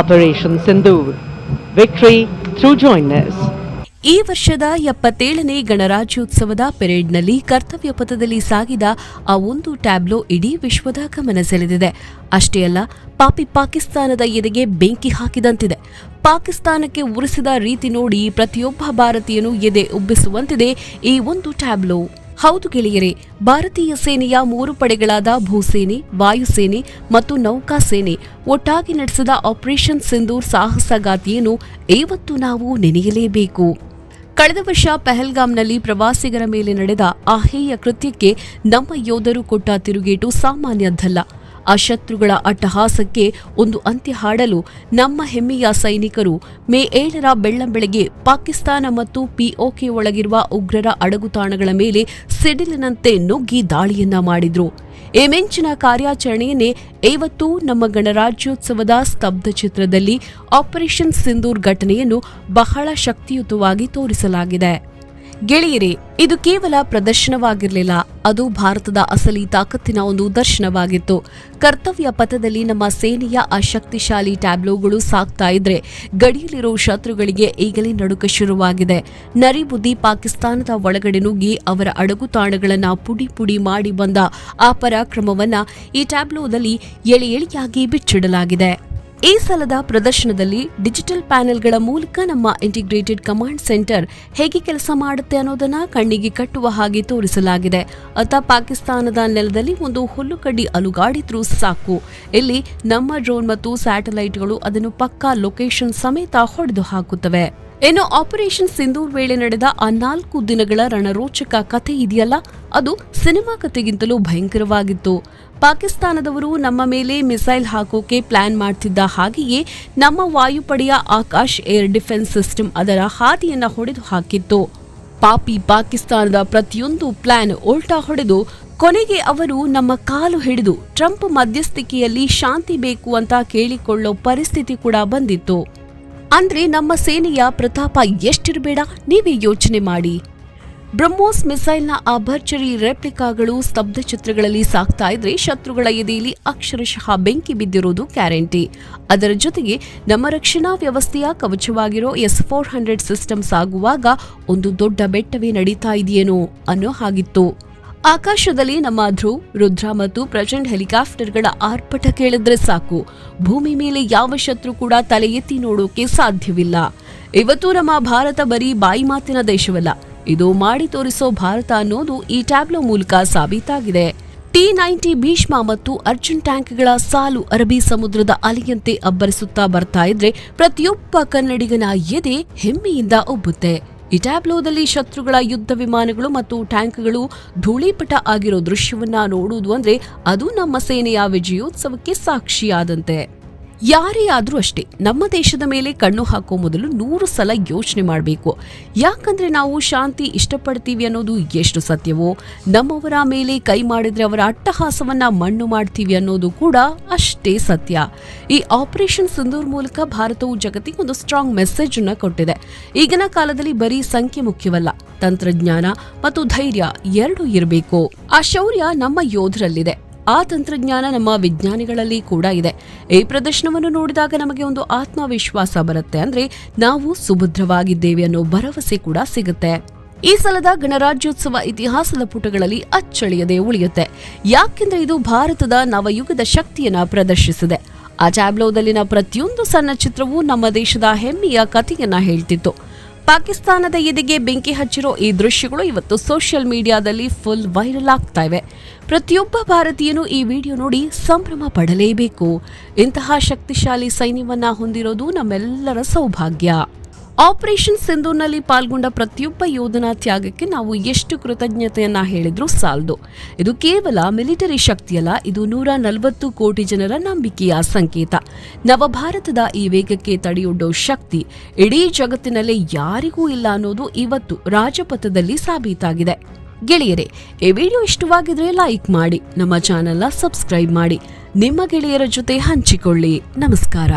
Operation Sindoor Victory through jointness. ಈ ವರ್ಷದ ಎಪ್ಪತ್ತೇಳನೇ ಗಣರಾಜ್ಯೋತ್ಸವದ ಪೆರೇಡ್ನಲ್ಲಿ ಕರ್ತವ್ಯ ಪಥದಲ್ಲಿ ಸಾಗಿದ ಆ ಒಂದು ಟ್ಯಾಬ್ಲೋ ಇಡೀ ವಿಶ್ವದ ಗಮನ ಸೆಳೆದಿದೆ. ಅಷ್ಟೇ ಅಲ್ಲ, ಪಾಪಿ ಪಾಕಿಸ್ತಾನದ ಎದೆಗೆ ಬೆಂಕಿ ಹಾಕಿದಂತಿದೆ. ಪಾಕಿಸ್ತಾನಕ್ಕೆ ಉರಿಸಿದ ರೀತಿ ನೋಡಿ ಪ್ರತಿಯೊಬ್ಬ ಭಾರತೀಯನು ಎದೆ ಉಬ್ಬಿಸುವಂತಿದೆ ಈ ಒಂದು ಟ್ಯಾಬ್ಲೋ. ಹೌದು ಗೆಳೆಯರೇ, ಭಾರತೀಯ ಸೇನೆಯ ಮೂರು ಪಡೆಗಳಾದ ಭೂಸೇನೆ, ವಾಯುಸೇನೆ ಮತ್ತು ನೌಕಾಸೇನೆ ಒಟ್ಟಾಗಿ ನಡೆಸಿದ ಆಪರೇಷನ್ ಸಿಂಧೂರ್ ಸಾಹಸಗಾತಿಯನ್ನು ಇವತ್ತು ನಾವು ನೆನೆಯಲೇಬೇಕು. ಕಳೆದ ವರ್ಷ ಪೆಹಲ್ಗಾಮ್ನಲ್ಲಿ ಪ್ರವಾಸಿಗರ ಮೇಲೆ ನಡೆದ ಆ ಕೃತ್ಯಕ್ಕೆ ನಮ್ಮ ಯೋಧರು ಕೊಟ್ಟ ತಿರುಗೇಟು ಸಾಮಾನ್ಯದ್ದಲ್ಲ. ಆ ಶತ್ರುಗಳ ಅಟ್ಟಹಾಸಕ್ಕೆ ಒಂದು ಅಂತ್ಯ ಹಾಡಲು ನಮ್ಮ ಹೆಮ್ಮೆಯ ಸೈನಿಕರು ಮೇ ಏಳರ ಬೆಳ್ಳಂಬೆಳಗ್ಗೆ ಪಾಕಿಸ್ತಾನ ಮತ್ತು ಪಿಒಕೆ ಒಳಗಿರುವ ಉಗ್ರರ ಅಡಗುತಾಣಗಳ ಮೇಲೆ ಸಿಡಿಲಿನಂತೆ ನುಗ್ಗಿ ದಾಳಿಯನ್ನ ಮಾಡಿದ್ರು. ಈ ಮಿಂಚಿನ ಕಾರ್ಯಾಚರಣೆಯನ್ನೇ ಇವತ್ತು ನಮ್ಮ ಗಣರಾಜ್ಯೋತ್ಸವದ ಸ್ತಬ್ಧ ಚಿತ್ರದಲ್ಲಿ ಆಪರೇಷನ್ ಸಿಂಧೂರ್ ಘಟನೆಯನ್ನು ಬಹಳ ಶಕ್ತಿಯುತವಾಗಿ ತೋರಿಸಲಾಗಿದೆ. ಗೆಳೆಯರೇ, ಇದು ಕೇವಲ ಪ್ರದರ್ಶನವಾಗಿರಲಿಲ್ಲ. ಅದು ಭಾರತದ ಅಸಲಿ ತಾಕತ್ತಿನ ಒಂದು ದರ್ಶನವಾಗಿತ್ತು. ಕರ್ತವ್ಯ ಪಥದಲ್ಲಿ ನಮ್ಮ ಸೇನೆಯ ಅಶಕ್ತಿಶಾಲಿ ಶಕ್ತಿಶಾಲಿ ಟ್ಯಾಬ್ಲೋಗಳು ಸಾಕ್ತಾ ಇದ್ರೆ ಗಡಿಯಲ್ಲಿರೋ ಶತ್ರುಗಳಿಗೆ ಈಗಲೇ ನಡುಕ ಶುರುವಾಗಿದೆ. ನರಿಬುದ್ಧಿ ಪಾಕಿಸ್ತಾನದ ಒಳಗಡೆ ನುಗ್ಗಿ ಅವರ ಅಡಗು ತಾಣಗಳನ್ನು ಪುಡಿ ಪುಡಿ ಮಾಡಿ ಬಂದ ಆ ಪರಾಕ್ರಮವನ್ನ ಈ ಟ್ಯಾಬ್ಲೋದಲ್ಲಿ ಎಳೆ ಎಳೆಯಾಗಿ ಬಿಚ್ಚಿಡಲಾಗಿದೆ. ಈ ಸಲದ ಪ್ರದರ್ಶನದಲ್ಲಿ ಡಿಜಿಟಲ್ ಪ್ಯಾನೆಲ್ಗಳ ಮೂಲಕ ನಮ್ಮ ಇಂಟಿಗ್ರೇಟೆಡ್ ಕಮಾಂಡ್ ಸೆಂಟರ್ ಹೇಗೆ ಕೆಲಸ ಮಾಡುತ್ತೆ ಅನ್ನೋದನ್ನ ಕಣ್ಣಿಗೆ ಕಟ್ಟುವ ಹಾಗೆ ತೋರಿಸಲಾಗಿದೆ. ಅತ ಪಾಕಿಸ್ತಾನದ ನೆಲದಲ್ಲಿ ಒಂದು ಹುಲ್ಲುಕಡ್ಡಿ ಅಲುಗಾಡಿದ್ರೂ ಸಾಕು. ಇಲ್ಲಿ ನಮ್ಮ ಡ್ರೋನ್ ಮತ್ತು ಸ್ಯಾಟಲೈಟ್ಗಳು ಅದನ್ನು ಪಕ್ಕಾ ಲೊಕೇಶನ್ ಸಮೇತ ಹೊಡೆದು ಹಾಕುತ್ತವೆ. ಇನ್ನು ಆಪರೇಷನ್ ಸಿಂಧೂರ್ ವೇಳೆ ನಡೆದ ಆ ನಾಲ್ಕು ದಿನಗಳ ರಣರೋಚಕ ಕಥೆ ಇದೆಯಲ್ಲ? ಅದು ಸಿನಿಮಾ ಕಥೆಗಿಂತಲೂ ಭಯಂಕರವಾಗಿತ್ತು. ಪಾಕಿಸ್ತಾನದವರು ನಮ್ಮ ಮೇಲೆ ಮಿಸೈಲ್ ಹಾಕೋಕೆ ಪ್ಲಾನ್ ಮಾಡ್ತಿದ್ದ ಹಾಗೆಯೇ ನಮ್ಮ ವಾಯುಪಡೆಯ ಆಕಾಶ್ ಏರ್ ಡಿಫೆನ್ಸ್ ಸಿಸ್ಟಮ್ ಅದರ ಹಾದಿಯನ್ನ ಹೊಡೆದು ಹಾಕಿತ್ತು. ಪಾಪಿ ಪಾಕಿಸ್ತಾನದ ಪ್ರತಿಯೊಂದು ಪ್ಲಾನ್ ಉಲ್ಟಾ ಹೊಡೆದು ಕೊನೆಗೆ ಅವರು ನಮ್ಮ ಕಾಲು ಹಿಡಿದು ಟ್ರಂಪ್ ಮಧ್ಯಸ್ಥಿಕೆಯಲ್ಲಿ ಶಾಂತಿ ಬೇಕು ಅಂತ ಕೇಳಿಕೊಳ್ಳೋ ಪರಿಸ್ಥಿತಿ ಕೂಡ ಬಂದಿತ್ತು. ಅಂದ್ರೆ ನಮ್ಮ ಸೇನೆಯ ಪ್ರತಾಪ ಎಷ್ಟಿರಬೇಡ, ನೀವೇ ಯೋಚನೆ ಮಾಡಿ. ಬ್ರಹ್ಮೋಸ್ ಮಿಸೈಲ್ನ ಆ ಭರ್ಜರಿ ರೆಪ್ಲಿಕಾಗಳು ಸ್ತಬ್ಧ ಚಿತ್ರಗಳಲ್ಲಿ ಸಾಕ್ತಾ ಇದ್ರೆ ಶತ್ರುಗಳ ಎದೆಯಲ್ಲಿ ಅಕ್ಷರಶಃ ಬೆಂಕಿ ಬಿದ್ದಿರೋದು ಗ್ಯಾರಂಟಿ. ಅದರ ಜೊತೆಗೆ ನಮ್ಮ ರಕ್ಷಣಾ ವ್ಯವಸ್ಥೆಯ ಕವಚವಾಗಿರೋ ಎಸ್ ಫೋರ್ ಹಂಡ್ರೆಡ್ ಸಿಸ್ಟಮ್ ಸಾಗುವಾಗ ಒಂದು ದೊಡ್ಡ ಬೆಟ್ಟವೇ ನಡೀತಾ ಇದೆಯೇನೋ ಅನ್ನೋ ಹಾಗಿತ್ತು. ಆಕಾಶದಲ್ಲಿ ನಮ್ಮ ಧ್ರುವ್ ರುದ್ರ ಮತ್ತು ಪ್ರಚಂಡ್ ಹೆಲಿಕಾಪ್ಟರ್ಗಳ ಆರ್ಭಟ ಕೇಳಿದ್ರೆ ಸಾಕು. ಭೂಮಿ ಮೇಲೆ ಯಾವ ಶತ್ರು ಕೂಡ ತಲೆ ಎತ್ತಿ ನೋಡೋಕೆ ಸಾಧ್ಯವಿಲ್ಲ. ಇವತ್ತು ನಮ್ಮ ಭಾರತ ಬರೀ ಬಾಯಿ ಮಾತಿನ ದೇಶವಲ್ಲ. ಇದು ಮಾಡಿ ತೋರಿಸೋ ಭಾರತ ಅನ್ನೋದು ಈ ಟ್ಯಾಬ್ಲೋ ಮೂಲಕ ಸಾಬೀತಾಗಿದೆ. ಟಿ ನೈಂಟಿ ಭೀಷ್ಮ ಮತ್ತು ಅರ್ಜುನ್ ಟ್ಯಾಂಕ್ಗಳ ಸಾಲು ಅರಬ್ಬಿ ಸಮುದ್ರದ ಅಲೆಯಂತೆ ಅಬ್ಬರಿಸುತ್ತಾ ಬರ್ತಾ ಇದ್ರೆ ಪ್ರತಿಯೊಬ್ಬ ಕನ್ನಡಿಗನ ಎದೆ ಹೆಮ್ಮೆಯಿಂದ ಉಬ್ಬುತ್ತೆ. ಈ ಟ್ಯಾಬ್ಲೋದಲ್ಲಿ ಶತ್ರುಗಳ ಯುದ್ಧ ವಿಮಾನಗಳು ಮತ್ತು ಟ್ಯಾಂಕ್ಗಳು ಧೂಳಿಪಟ ಆಗಿರೋ ದೃಶ್ಯವನ್ನ ನೋಡುವುದು ಅಂದ್ರೆ ಅದು ನಮ್ಮ ಸೇನೆಯ ವಿಜಯೋತ್ಸವಕ್ಕೆ ಸಾಕ್ಷಿಯಾದಂತೆ. ಯಾರೇ ಆದರೂ ಅಷ್ಟೇ, ನಮ್ಮ ದೇಶದ ಮೇಲೆ ಕಣ್ಣು ಹಾಕೋ ಮೊದಲು ನೂರು ಸಲ ಯೋಚನೆ ಮಾಡಬೇಕು. ಯಾಕಂದ್ರೆ ನಾವು ಶಾಂತಿ ಇಷ್ಟಪಡ್ತೀವಿ ಅನ್ನೋದು ಎಷ್ಟು ಸತ್ಯವೋ, ನಮ್ಮವರ ಮೇಲೆ ಕೈ ಮಾಡಿದರೆ ಅವರ ಅಟ್ಟಹಾಸವನ್ನ ಮಣ್ಣು ಮಾಡ್ತೀವಿ ಅನ್ನೋದು ಕೂಡ ಅಷ್ಟೇ ಸತ್ಯ. ಈ ಆಪರೇಷನ್ ಸಿಂಧೂರ್ ಮೂಲಕ ಭಾರತವು ಜಗತ್ತಿಗೆ ಒಂದು ಸ್ಟ್ರಾಂಗ್ ಮೆಸೇಜ್ ಅನ್ನ ಕೊಟ್ಟಿದೆ. ಈಗಿನ ಕಾಲದಲ್ಲಿ ಬರೀ ಸಂಖ್ಯೆ ಮುಖ್ಯವಲ್ಲ, ತಂತ್ರಜ್ಞಾನ ಮತ್ತು ಧೈರ್ಯ ಎರಡೂ ಇರಬೇಕು. ಆ ಶೌರ್ಯ ನಮ್ಮ ಯೋಧರಲ್ಲಿದೆ. ಆ ತಂತ್ರಜ್ಞಾನ ನಮ್ಮ ವಿಜ್ಞಾನಿಗಳಲ್ಲಿ ಕೂಡ ಇದೆ. ಈ ಪ್ರದರ್ಶನವನ್ನು ನೋಡಿದಾಗ ನಮಗೆ ಒಂದು ಆತ್ಮವಿಶ್ವಾಸ ಬರುತ್ತೆ. ಅಂದ್ರೆ ನಾವು ಸುಭದ್ರವಾಗಿದ್ದೇವೆ ಅನ್ನೋ ಭರವಸೆ ಕೂಡ ಸಿಗುತ್ತೆ. ಈ ಸಲದ ಗಣರಾಜ್ಯೋತ್ಸವ ಇತಿಹಾಸದ ಪುಟಗಳಲ್ಲಿ ಅಚ್ಚಳಿಯದೆ ಉಳಿಯುತ್ತೆ. ಯಾಕೆಂದ್ರೆ ಇದು ಭಾರತದ ನವಯುಗದ ಶಕ್ತಿಯನ್ನ ಪ್ರದರ್ಶಿಸಿದೆ. ಆ ಟ್ಯಾಬ್ಲೋದಲ್ಲಿನ ಪ್ರತಿಯೊಂದು ಸಣ್ಣ ಚಿತ್ರವೂ ನಮ್ಮ ದೇಶದ ಹೆಮ್ಮೆಯ ಕಥೆಯನ್ನ ಹೇಳ್ತಿತ್ತು. ಪಾಕಿಸ್ತಾನದ ಎದೆಗೆ ಬೆಂಕಿ ಹಚ್ಚಿರೋ ಈ ದೃಶ್ಯಗಳು ಇವತ್ತು ಸೋಷಿಯಲ್ ಮೀಡಿಯಾದಲ್ಲಿ ಫುಲ್ ವೈರಲ್ ಆಗ್ತಾ ಇವೆ. ಪ್ರತಿಯೊಬ್ಬ ಭಾರತೀಯನು ಈ ವಿಡಿಯೋ ನೋಡಿ ಸಂಭ್ರಮ ಪಡಲೇಬೇಕು. ಇಂತಹ ಶಕ್ತಿಶಾಲಿ ಸೈನ್ಯವನ್ನ ಹೊಂದಿರೋದು ನಮ್ಮೆಲ್ಲರ ಸೌಭಾಗ್ಯ. ಆಪರೇಷನ್ ಸಿಂಧೂರ್ನಲ್ಲಿ ಪಾಲ್ಗೊಂಡ ಪ್ರತಿಯೊಬ್ಬ ಯೋಧನ ತ್ಯಾಗಕ್ಕೆ ನಾವು ಎಷ್ಟು ಕೃತಜ್ಞತೆಯನ್ನ ಹೇಳಿದ್ರೂ ಸಾಲದು. ಇದು ಕೇವಲ ಮಿಲಿಟರಿ ಶಕ್ತಿಯಲ್ಲ, ಇದು ನೂರ ನಲವತ್ತು ಕೋಟಿ ಜನರ ನಂಬಿಕೆಯ ಸಂಕೇತ. ನವಭಾರತದ ಈ ವೇಗಕ್ಕೆ ತಡೆಯೊಡ್ಡೋ ಶಕ್ತಿ ಇಡೀ ಜಗತ್ತಿನಲ್ಲೇ ಯಾರಿಗೂ ಇಲ್ಲ ಅನ್ನೋದು ಇವತ್ತು ರಾಜಪಥದಲ್ಲಿ ಸಾಬೀತಾಗಿದೆ. ಗೆಳೆಯರೇ, ಈ ವಿಡಿಯೋ ಇಷ್ಟವಾಗಿದ್ರೆ ಲೈಕ್ ಮಾಡಿ, ನಮ್ಮ ಚಾನೆಲ್ನ ಸಬ್ಸ್ಕ್ರೈಬ್ ಮಾಡಿ, ನಿಮ್ಮ ಗೆಳೆಯರ ಜೊತೆ ಹಂಚಿಕೊಳ್ಳಿ. ನಮಸ್ಕಾರ.